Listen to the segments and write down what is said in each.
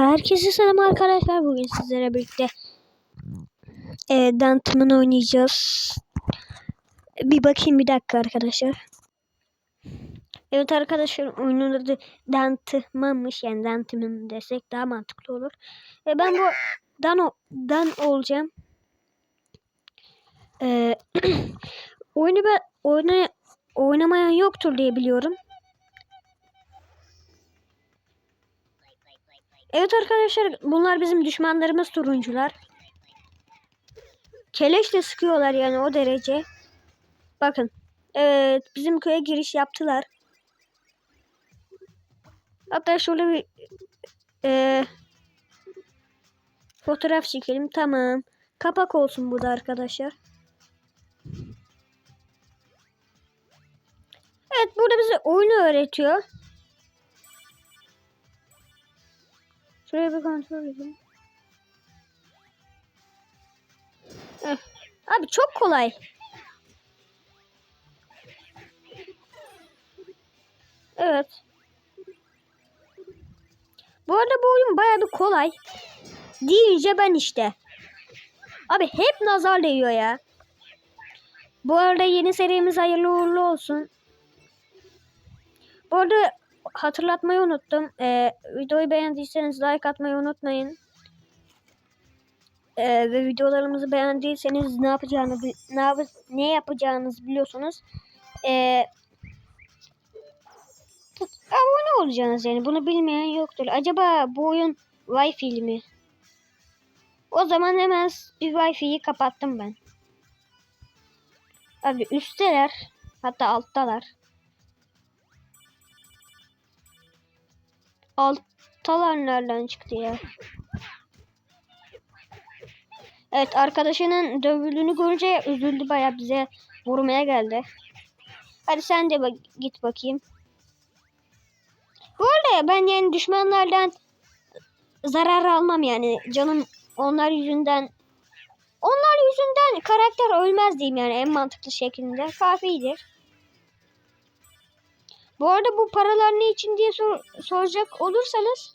Herkese selam arkadaşlar. Bugün sizlere birlikte e, Dantman oynayacağız. Bir bakayım bir dakika arkadaşlar. Evet arkadaşlar oyunun adı Dantman'mış. Yani Dantman desek daha mantıklı olur. E, ben bu Dan, Dan olacağım. E, oyunu ben oyna, oynamayan yoktur diye biliyorum. Evet arkadaşlar bunlar bizim düşmanlarımız turuncular. Keleşle sıkıyorlar yani o derece. Bakın. Evet bizim köye giriş yaptılar. Hatta şöyle bir e, fotoğraf çekelim. Tamam. Kapak olsun bu da arkadaşlar. Evet burada bize oyunu öğretiyor. Şuraya bir kontrol edelim. Eh, Abi çok kolay. Evet. Bu arada bu oyun bayağı bir kolay. Deyince ben işte. Abi hep nazar değiyor ya. Bu arada yeni serimiz hayırlı uğurlu olsun. Bu arada hatırlatmayı unuttum. Ee, videoyu beğendiyseniz like atmayı unutmayın. Ee, ve videolarımızı beğendiyseniz ne yapacağını ne, yap ne yapacağınızı biliyorsunuz. Ee, abone olacaksınız yani. Bunu bilmeyen yoktur. Acaba bu oyun Wi-Fi mi? O zaman hemen bir Wi-Fi'yi kapattım ben. Abi üstteler. Hatta alttalar. Alttalar nereden çıktı ya? Evet arkadaşının dövüldüğünü görünce üzüldü baya bize vurmaya geldi. Hadi sen de bak git bakayım. Bu arada ben yani düşmanlardan zarar almam yani canım onlar yüzünden onlar yüzünden karakter ölmez diyeyim yani en mantıklı şeklinde kafidir. Bu arada bu paralar ne için diye sor- soracak olursanız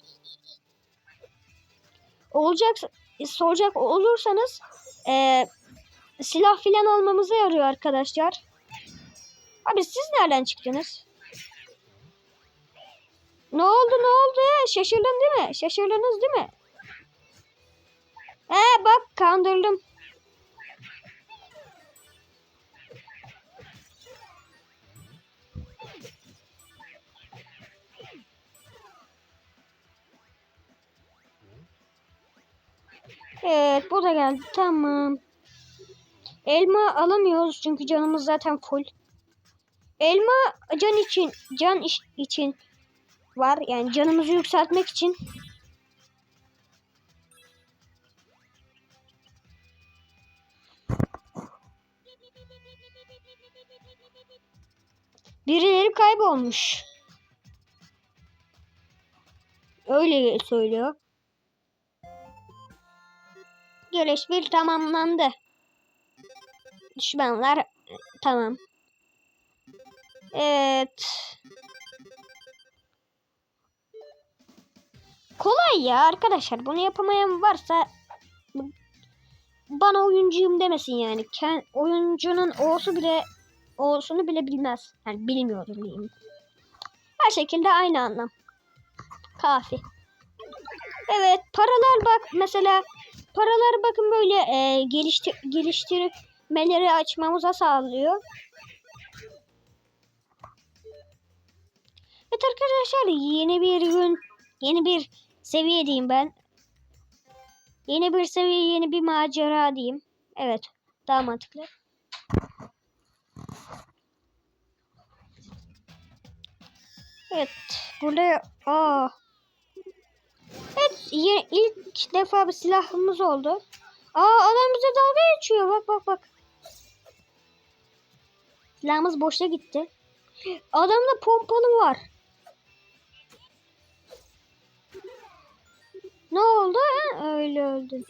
olacak soracak olursanız eee, silah filan almamıza yarıyor arkadaşlar. Abi siz nereden çıktınız? Ne oldu ne oldu? Şaşırdın değil mi? Şaşırdınız değil mi? He bak kandırdım. Evet bu da geldi. Tamam. Elma alamıyoruz çünkü canımız zaten full. Elma can için, can iş için var. Yani canımızı yükseltmek için. Birileri kaybolmuş. Öyle söylüyor. Geliş bir tamamlandı. Düşmanlar tamam. Evet. Kolay ya arkadaşlar. Bunu yapamayan varsa bana oyuncuyum demesin yani. Ken, oyuncunun olsu bile olsunu bile bilmez. Yani bilmiyordur diyeyim. Her şekilde aynı anlam. Kafi. Evet paralar bak mesela paralar bakın böyle e, geliştir geliştirmeleri açmamıza sağlıyor. Evet arkadaşlar yeni bir gün yeni bir seviye diyeyim ben. Yeni bir seviye yeni bir macera diyeyim. Evet daha mantıklı. Evet burada aa Evet ilk defa bir silahımız oldu. Aa adam bize dalga geçiyor. Bak bak bak. Silahımız boşa gitti. Adamda pompalı var. Ne oldu? Ha? Öyle öldü.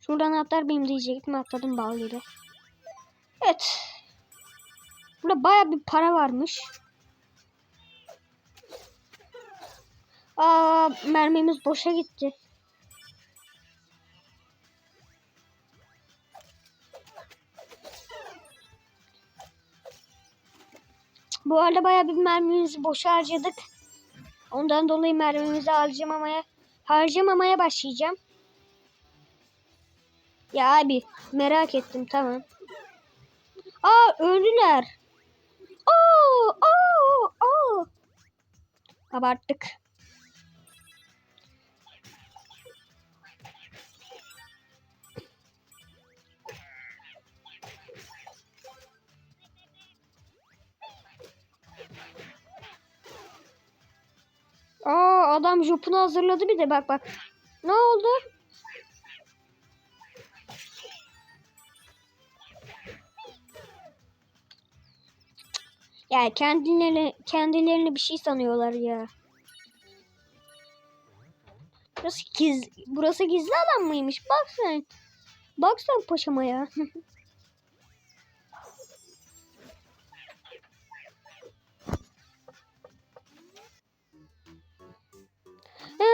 Şuradan atlar benim diyecektim atladım gibi. Evet. Burada baya bir para varmış. Aa mermimiz boşa gitti. Bu arada bayağı bir mermimizi boşa harcadık. Ondan dolayı mermimizi harcamamaya harcamamaya başlayacağım. Ya abi merak ettim tamam. Aa öldüler. Oo, oo, oo. Abarttık. Adam jopunu hazırladı bir de bak bak. Ne oldu? Ya kendilerine kendilerini bir şey sanıyorlar ya. Burası giz burası gizli alan mıymış? Bak sen. Bak sen paşama ya.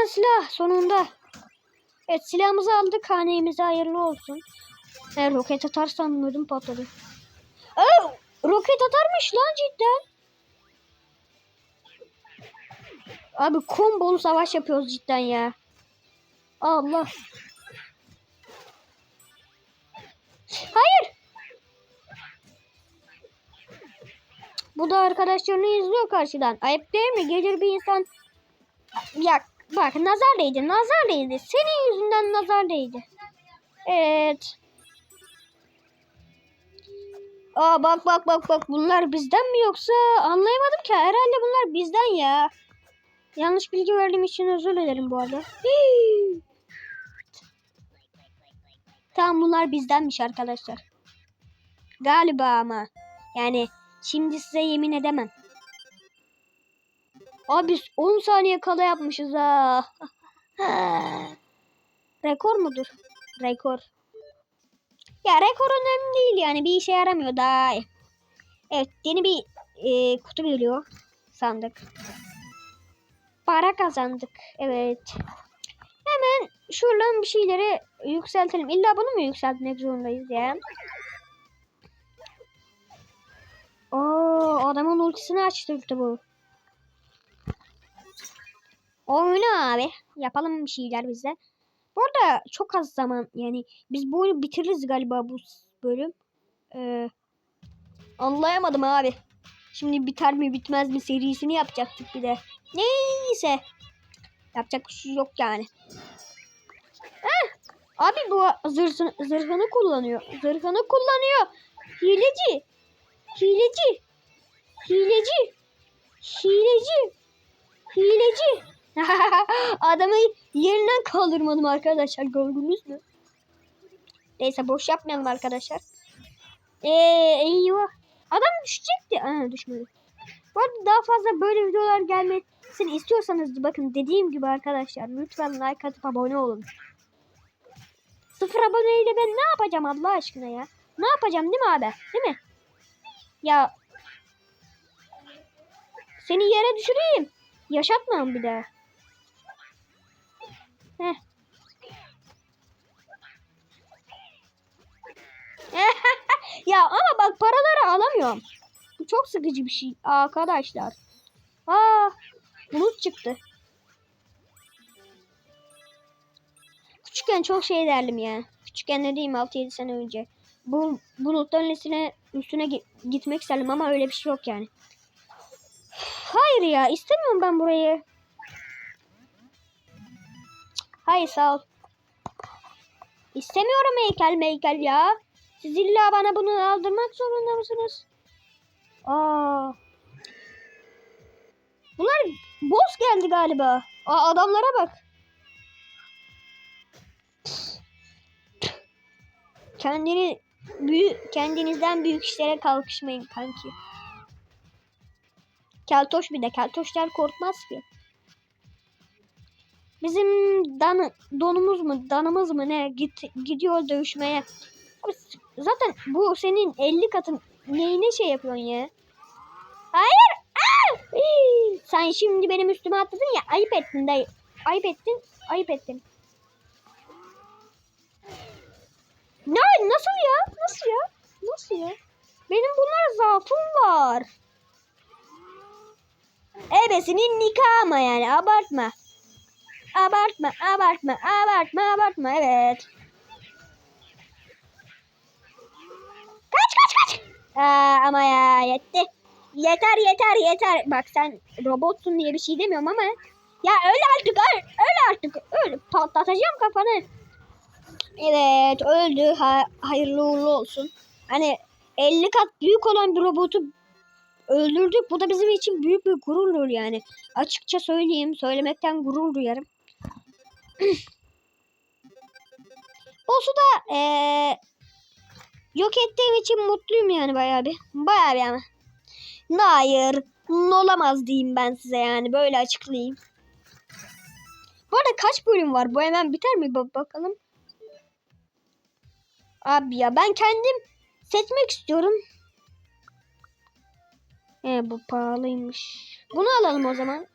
Evet silah sonunda. Evet silahımızı aldık. Hanemize hayırlı olsun. E, roket atar sanıyordum patladı. Aa, roket atarmış lan cidden. Abi kombolu savaş yapıyoruz cidden ya. Allah. Hayır. Bu da arkadaşlarını izliyor karşıdan. Ayıp değil mi? Gelir bir insan ya bak nazar değdi nazar değdi. Senin yüzünden nazar değdi. Evet. Aa bak bak bak bak bunlar bizden mi yoksa anlayamadım ki. Herhalde bunlar bizden ya. Yanlış bilgi verdiğim için özür dilerim bu arada. Hii. Tamam bunlar bizdenmiş arkadaşlar. Galiba ama. Yani şimdi size yemin edemem. Abi 10 saniye kala yapmışız ha. Rekor mudur? Rekor. Ya rekor önemli değil yani bir işe yaramıyor daha. Evet yeni bir e, kutu geliyor. Sandık. Para kazandık. Evet. Hemen şuradan bir şeyleri yükseltelim. İlla bunu mu yükseltmek zorundayız ya? Oo, adamın ultisini açtırdı bu. Oyna abi. Yapalım bir şeyler bize. Bu arada çok az zaman yani biz bu oyunu bitiririz galiba bu bölüm. Ee, anlayamadım abi. Şimdi biter mi bitmez mi serisini yapacaktık bir de. Neyse. Yapacak bir şey yok yani. Heh. Abi bu zırhını, zırhını kullanıyor. Zırhını kullanıyor. Hileci. Hileci. Hileci. Hileci. Hileci. Adamı yerinden kaldırmadım arkadaşlar. Gördünüz mü? Neyse boş yapmayalım arkadaşlar. Eee eyvah. Adam düşecekti. Aa düşmedi. Bu arada daha fazla böyle videolar gelmesini istiyorsanız bakın dediğim gibi arkadaşlar lütfen like atıp abone olun. Sıfır aboneyle ben ne yapacağım Allah aşkına ya? Ne yapacağım değil mi abi? Değil mi? Ya seni yere düşüreyim. Yaşatmam bir daha. Ya ama bak paraları alamıyorum. Bu çok sıkıcı bir şey arkadaşlar. Aa, bulut çıktı. Küçükken çok şey derdim ya. Küçükken ne diyeyim 6-7 sene önce. Bu bulutların üstüne, üstüne gi- gitmek isterdim ama öyle bir şey yok yani. Hayır ya istemiyorum ben burayı. Hayır sağ ol. İstemiyorum heykel meykel ya. Siz illa bana bunu aldırmak zorunda mısınız? Aa. Bunlar boss geldi galiba. Aa, adamlara bak. Kendini büyük kendinizden büyük işlere kalkışmayın kanki. Keltoş bir de keltoşlar korkmaz ki. Bizim dan donumuz mu danımız mı ne git gidiyor dövüşmeye. Zaten bu senin 50 katın neyine şey yapıyorsun ya? Hayır! Aa! Hii! Sen şimdi benim üstüme atladın ya ayıp ettin dayı. Ayıp ettin. Ayıp ettin. Ne? Nasıl ya? Nasıl ya? Nasıl ya? Benim bunlar zaafım var. Ebesinin nikahı ama yani abartma. Abartma, abartma, abartma, abartma. Evet. Kaç, kaç, kaç. Aa, ama ya yetti. Yeter, yeter, yeter. Bak sen robotsun diye bir şey demiyorum ama. Ya öyle artık, öyle, öyle artık. Öyle patlatacağım kafanı. Evet, öldü. Ha, hayırlı uğurlu olsun. Hani 50 kat büyük olan bir robotu öldürdük. Bu da bizim için büyük bir gururdur yani. Açıkça söyleyeyim. Söylemekten gurur duyarım. Boss'u da eee, yok ettiğim için mutluyum yani bayağı bir. Bayağı bir ama. Hayır. Olamaz diyeyim ben size yani. Böyle açıklayayım. Bu arada kaç bölüm var? Bu hemen biter mi? Bak bakalım. Abi ya ben kendim seçmek istiyorum. He bu pahalıymış. Bunu alalım o zaman.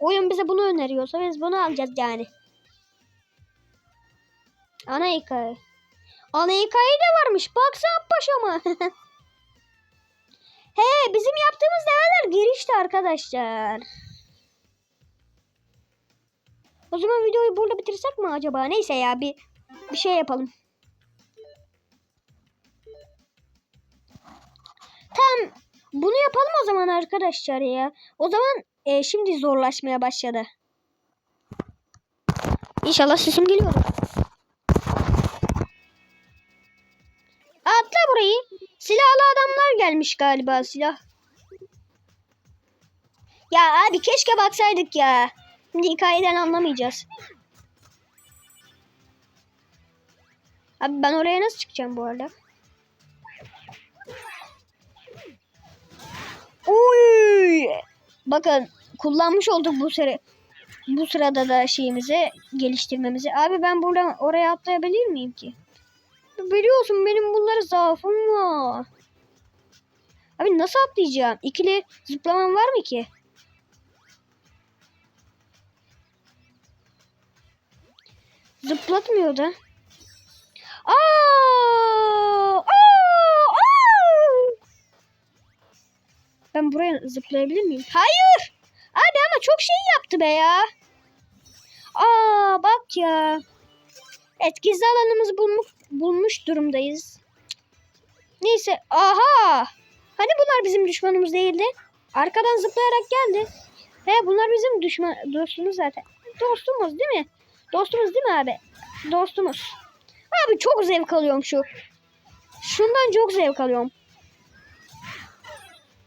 Oyun bize bunu öneriyorsa biz bunu alacağız yani. Ana hikaye. Ana hikaye de varmış. Baksana paşama. He bizim yaptığımız değerler girişti arkadaşlar. O zaman videoyu burada bitirsek mi acaba? Neyse ya bir bir şey yapalım. Tamam. Bunu yapalım o zaman arkadaşlar ya. O zaman e, şimdi zorlaşmaya başladı. İnşallah sesim geliyor. Atla burayı. Silahlı adamlar gelmiş galiba silah. Ya abi keşke baksaydık ya. Şimdi hikayeden anlamayacağız. Abi ben oraya nasıl çıkacağım bu arada? Uy! Bakın kullanmış olduk bu sıra bu sırada da şeyimizi geliştirmemizi. Abi ben buradan oraya atlayabilir miyim ki? Biliyorsun benim bunlara zaafım var. Abi nasıl atlayacağım? İkili zıplamam var mı ki? Zıplatmıyor da. Aa! Aa! Ben buraya zıplayabilir miyim? Hayır! Abi ama çok şey yaptı be ya. Aa bak ya. Gizli alanımızı bulmuş, bulmuş durumdayız. Neyse. Aha! Hani bunlar bizim düşmanımız değildi? Arkadan zıplayarak geldi. He bunlar bizim düşman dostumuz zaten. Dostumuz değil mi? Dostumuz değil mi abi? Dostumuz. Abi çok zevk alıyorum şu. Şundan çok zevk alıyorum.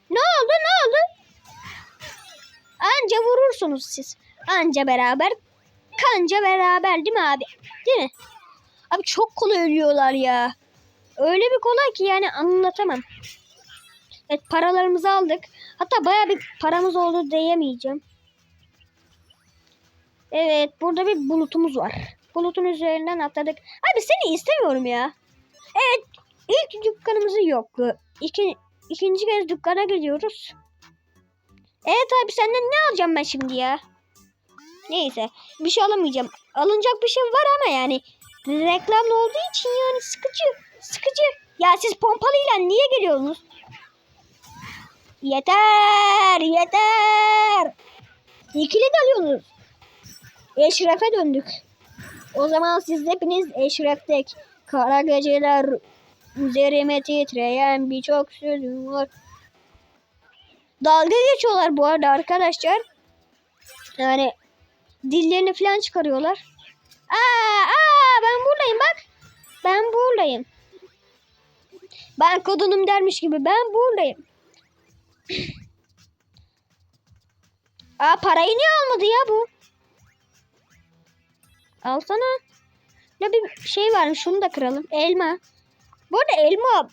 Ne oldu ne oldu? Anca vurursunuz siz. Anca beraber. Kanca beraber değil mi abi? Değil mi? Abi çok kolay ölüyorlar ya. Öyle bir kolay ki yani anlatamam. Evet paralarımızı aldık. Hatta baya bir paramız oldu diyemeyeceğim. Evet burada bir bulutumuz var. Bulutun üzerinden atladık. Abi seni istemiyorum ya. Evet ilk dükkanımızı yok. İki, ikinci kez dükkana gidiyoruz. Evet abi senden ne alacağım ben şimdi ya? Neyse bir şey alamayacağım. Alınacak bir şey var ama yani reklamlı olduğu için yani sıkıcı. Sıkıcı. Ya siz pompalıyla niye geliyorsunuz? Yeter yeter. İkili dalıyorsunuz. Eşref'e döndük. O zaman siz hepiniz Eşref'tek. Kara geceler üzerime titreyen birçok sözüm var. Dalga geçiyorlar bu arada arkadaşlar. Yani dillerini falan çıkarıyorlar. Aa, aa ben buradayım bak. Ben buradayım. Ben kodunum dermiş gibi ben buradayım. aa parayı niye almadı ya bu? Alsana. Ne bir şey varmış şunu da kıralım. Elma. Bu arada elma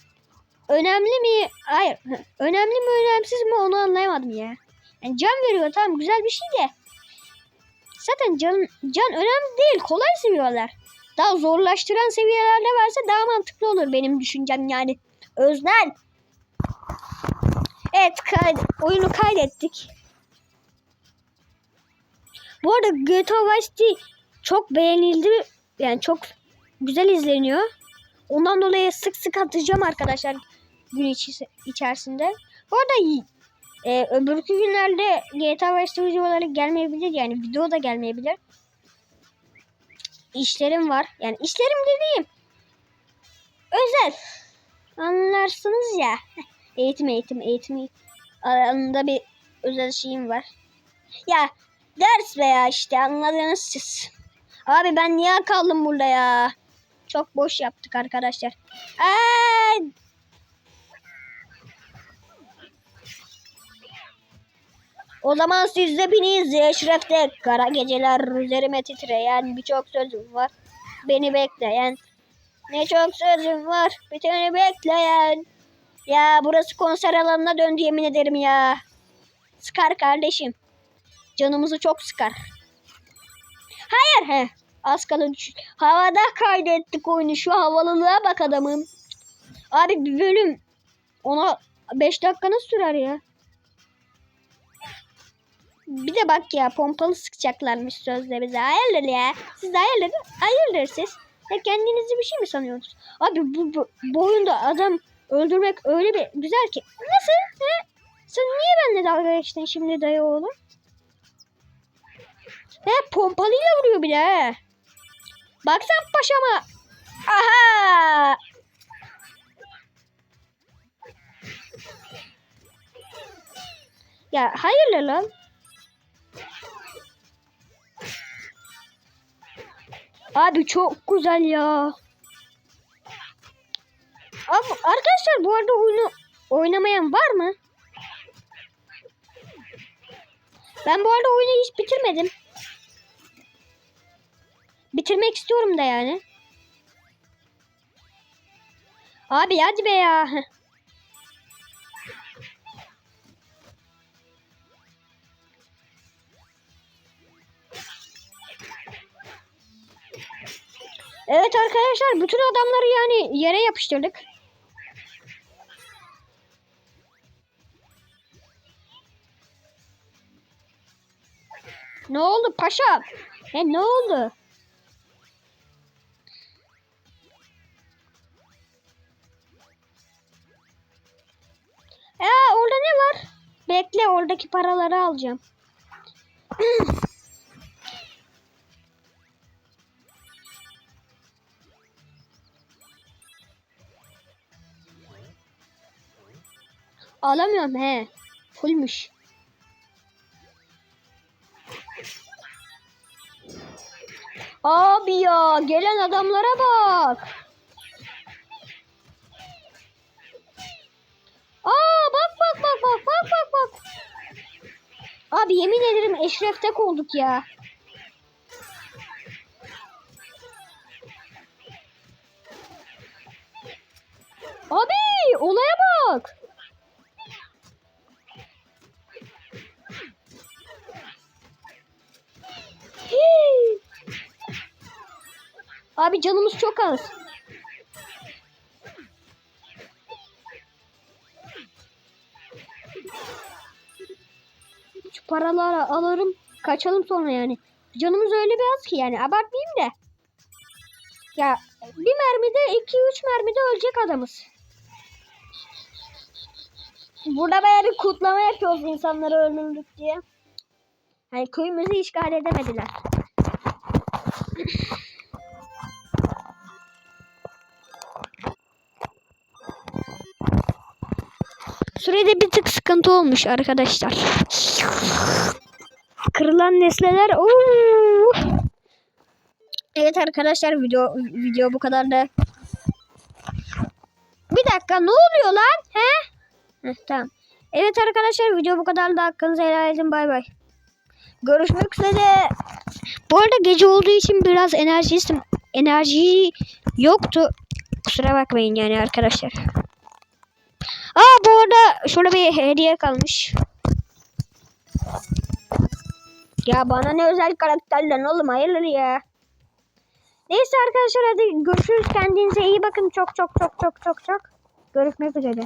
önemli mi? Hayır. Önemli mi önemsiz mi onu anlayamadım ya. Yani can veriyor tamam güzel bir şey de. Zaten can, can önemli değil. Kolay seviyorlar. Daha zorlaştıran seviyelerde varsa daha mantıklı olur benim düşüncem yani. Öznel. Evet kayd oyunu kaydettik. Bu arada GTA Vice City çok beğenildi. Yani çok güzel izleniyor. Ondan dolayı sık sık atacağım arkadaşlar gün içi- içerisinde. Bu arada y- e, öbürkü günlerde GTA Vice City videoları gelmeyebilir. Yani video da gelmeyebilir. İşlerim var. Yani işlerim dediğim özel. Anlarsınız ya. Eğitim eğitim eğitim alanında bir özel şeyim var. Ya ders veya işte anladınız siz. Abi ben niye kaldım burada ya? Çok boş yaptık arkadaşlar. Aa, o zaman siz de biniz Eşref'te kara geceler üzerime titreyen birçok sözüm var. Beni bekleyen ne çok sözüm var biteni bekleyen. Ya burası konser alanına döndü yemin ederim ya. Sıkar kardeşim. Canımızı çok sıkar. Hayır he. Az kalın. Havada kaydettik oyunu. Şu havalılığa bak adamım. Abi bir bölüm ona 5 dakikanı sürer ya. Bir de bak ya pompalı sıkacaklarmış sözde bize. Hayırdır ya. Siz hayırdır. Hayırdır siz. Ya kendinizi bir şey mi sanıyorsunuz? Abi bu, bu, bu oyunda adam öldürmek öyle bir güzel ki. Nasıl? He? Sen niye benimle dalga geçtin şimdi dayı oğlum? He pompalıyla vuruyor bir de he. Baksan paşama. Aha. Ya hayırlı lan. Abi çok güzel ya. Abi arkadaşlar bu arada oyunu oynamayan var mı? Ben bu arada oyunu hiç bitirmedim. Bitirmek istiyorum da yani. Abi hadi be ya. Evet arkadaşlar bütün adamları yani yere yapıştırdık. Ne oldu paşa? He ne oldu? Ya orada ne var? Bekle oradaki paraları alacağım. Alamıyorum he. Fullmüş. Abi ya gelen adamlara bak. Aa bak bak bak bak bak bak bak. Abi yemin ederim Eşref tek olduk ya. Abi olaya bak. Abi canımız çok az. Şu paraları alırım kaçalım sonra yani. Canımız öyle bir az ki yani abartmayayım da. Ya bir mermide iki üç mermide ölecek adamız. Burada bayağı bir kutlama yapıyoruz insanları öldürdük diye. Hani köyümüzü işgal edemediler. Sürede bir tık sıkıntı olmuş arkadaşlar. Kırılan nesneler. Oo. Evet arkadaşlar video video bu kadar da. Bir dakika ne oluyor lan? He? Heh, tamam. Evet arkadaşlar video bu kadar da hakkınızı helal edin bay bay. Görüşmek üzere. Bu arada gece olduğu için biraz enerji enerji yoktu. Kusura bakmayın yani arkadaşlar. Arada şurada bir hediye kalmış. Ya bana ne özel karakterler oğlum hayırdır ya. Neyse arkadaşlar hadi görüşürüz. Kendinize iyi bakın. Çok çok çok çok çok çok. Görüşmek üzere.